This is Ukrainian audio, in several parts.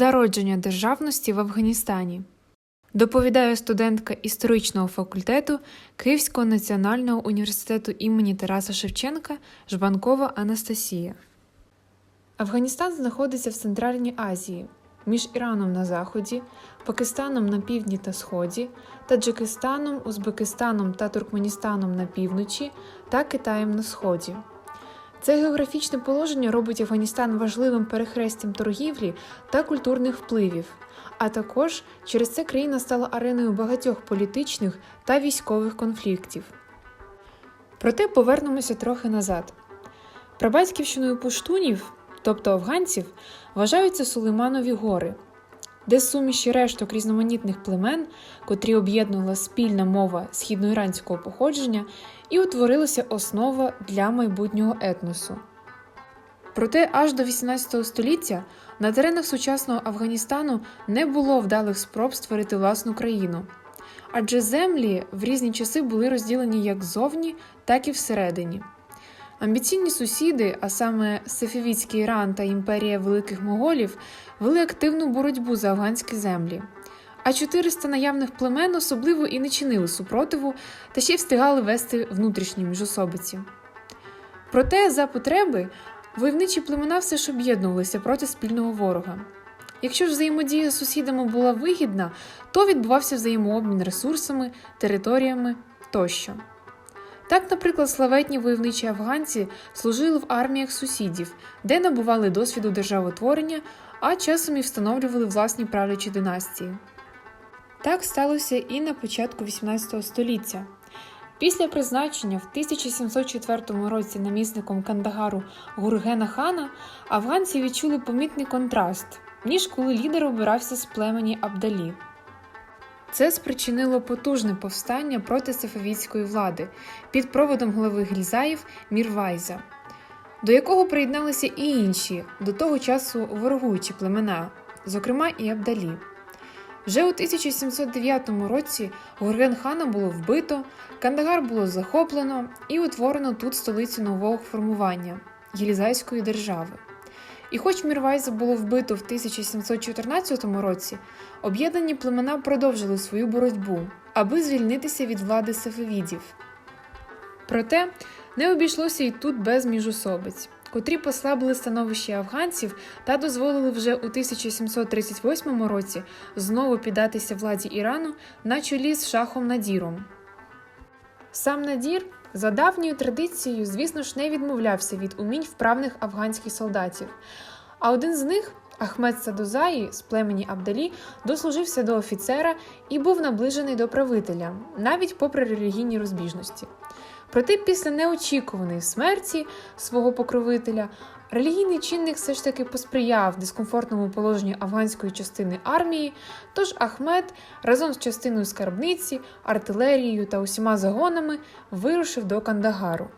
Зародження державності в Афганістані. Доповідає студентка історичного факультету Київського національного університету імені Тараса Шевченка Жбанкова Анастасія. Афганістан знаходиться в Центральній Азії між Іраном на заході, Пакистаном на півдні та сході, Таджикистаном, Узбекистаном та Туркменістаном на півночі та Китаєм на сході. Це географічне положення робить Афганістан важливим перехрестям торгівлі та культурних впливів, а також через це країна стала ареною багатьох політичних та військових конфліктів. Проте повернемося трохи назад. Прабатьківщиною пуштунів, тобто афганців, вважаються Сулейманові гори, де суміші решток різноманітних племен, котрі об'єднувала спільна мова східноіранського походження, і утворилася основа для майбутнього етносу. Проте аж до 18 століття на теренах сучасного Афганістану не було вдалих спроб створити власну країну, адже землі в різні часи були розділені як ззовні, так і всередині. Амбіційні сусіди, а саме Сефівіцький Іран та імперія великих моголів, вели активну боротьбу за афганські землі. А 400 наявних племен особливо і не чинили супротиву та ще й встигали вести внутрішні міжособиці. Проте, за потреби, войовничі племена все ж об'єднувалися проти спільного ворога. Якщо ж взаємодія з сусідами була вигідна, то відбувався взаємообмін ресурсами, територіями тощо. Так, наприклад, славетні войовничі афганці служили в арміях сусідів, де набували досвіду державотворення, а часом і встановлювали власні правлячі династії. Так сталося і на початку XVIII століття. Після призначення в 1704 році намісником Кандагару Гургена хана афганці відчули помітний контраст, ніж коли лідер обирався з племені Абдалі. Це спричинило потужне повстання проти сефавітської влади під проводом голови Гільзаїв Мірвайза, до якого приєдналися і інші до того часу ворогуючі племена, зокрема і Абдалі. Вже у 1709 році Гурген хана було вбито, Кандагар було захоплено і утворено тут столицю нового формування Гілізайської держави. І хоч Мірвайза було вбито в 1714 році, об'єднані племена продовжили свою боротьбу, аби звільнитися від влади сефевідів. Проте не обійшлося і тут без міжособиць, котрі послабили становище афганців та дозволили вже у 1738 році знову піддатися владі Ірану на чолі з шахом Надіром. Сам Надір за давньою традицією, звісно ж, не відмовлявся від умінь вправних афганських солдатів. А один з них, Ахмед Садузаї з племені Абдалі, дослужився до офіцера і був наближений до правителя, навіть попри релігійні розбіжності. Проте, після неочікуваної смерті свого покровителя, релігійний чинник все ж таки посприяв дискомфортному положенню афганської частини армії. Тож Ахмед разом з частиною скарбниці, артилерією та усіма загонами вирушив до Кандагару.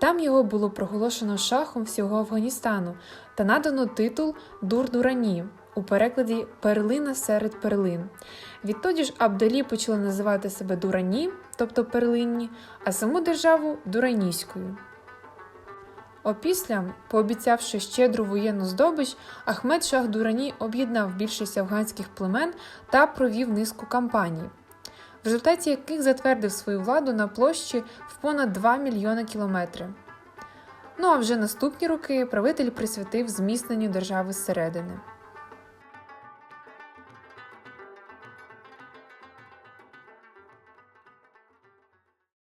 Там його було проголошено шахом всього Афганістану та надано титул Дур-Дурані у перекладі перлина серед перлин. Відтоді ж Абдалі почали називати себе Дурані, тобто перлинні, а саму державу Дураніською. Опісля, пообіцявши щедру воєнну здобич, Ахмед Шах Дурані об'єднав більшість афганських племен та провів низку кампаній, в результаті яких затвердив свою владу на площі в понад 2 мільйони кілометрів. Ну а вже наступні роки правитель присвятив зміцненню держави зсередини.